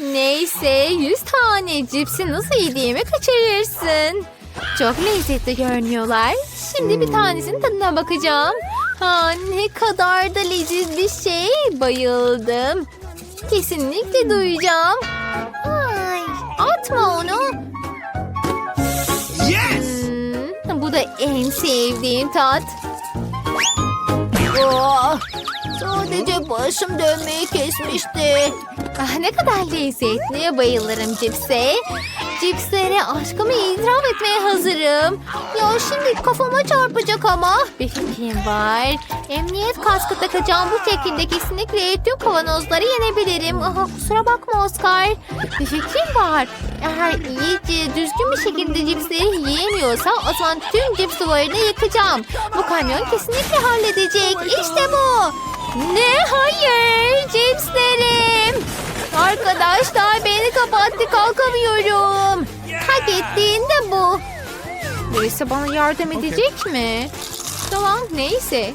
Neyse 100 tane cipsi nasıl yediğimi kaçırırsın. Çok lezzetli görünüyorlar. Şimdi bir tanesinin tadına bakacağım. Ha, ne kadar da leziz bir şey. Bayıldım. Kesinlikle duyacağım. Ay, atma onu. Hmm, bu da en sevdiğim tat. Sadece başım dönmeyi kesmişti. Ah, ne kadar lezzetli. Bayılırım cipse. Cipslere aşkımı itiraf etmeye hazırım. Ya şimdi kafama çarpacak ama. Bir fikrim var. Emniyet kaskı takacağım. Bu şekilde kesinlikle tüm kavanozları yenebilirim. Aha, kusura bakma Oscar. Bir fikrim var. Eğer iyice düzgün bir şekilde cipsleri yiyemiyorsa o zaman tüm cips duvarını yıkacağım. Bu kamyon kesinlikle halledecek. Ne? Hayır. Cipslerim. Arkadaşlar beni kapattı kalkamıyorum. Hak ettiğin de bu. Birisi bana yardım edecek mi? Tamam neyse.